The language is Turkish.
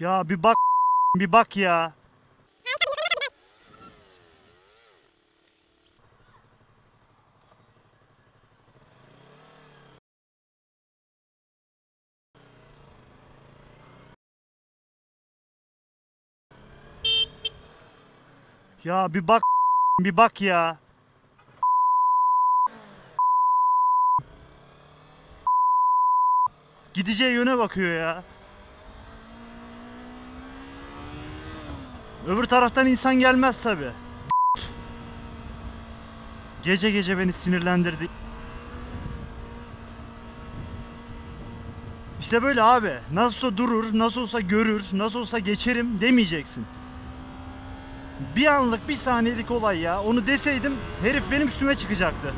Ya bir bak bir bak ya. Ya bir bak bir bak ya. Gideceği yöne bakıyor ya. Öbür taraftan insan gelmez tabi. Gece gece beni sinirlendirdi. İşte böyle abi. Nasıl olsa durur, nasıl olsa görür, nasıl olsa geçerim demeyeceksin. Bir anlık bir saniyelik olay ya. Onu deseydim herif benim üstüme çıkacaktı.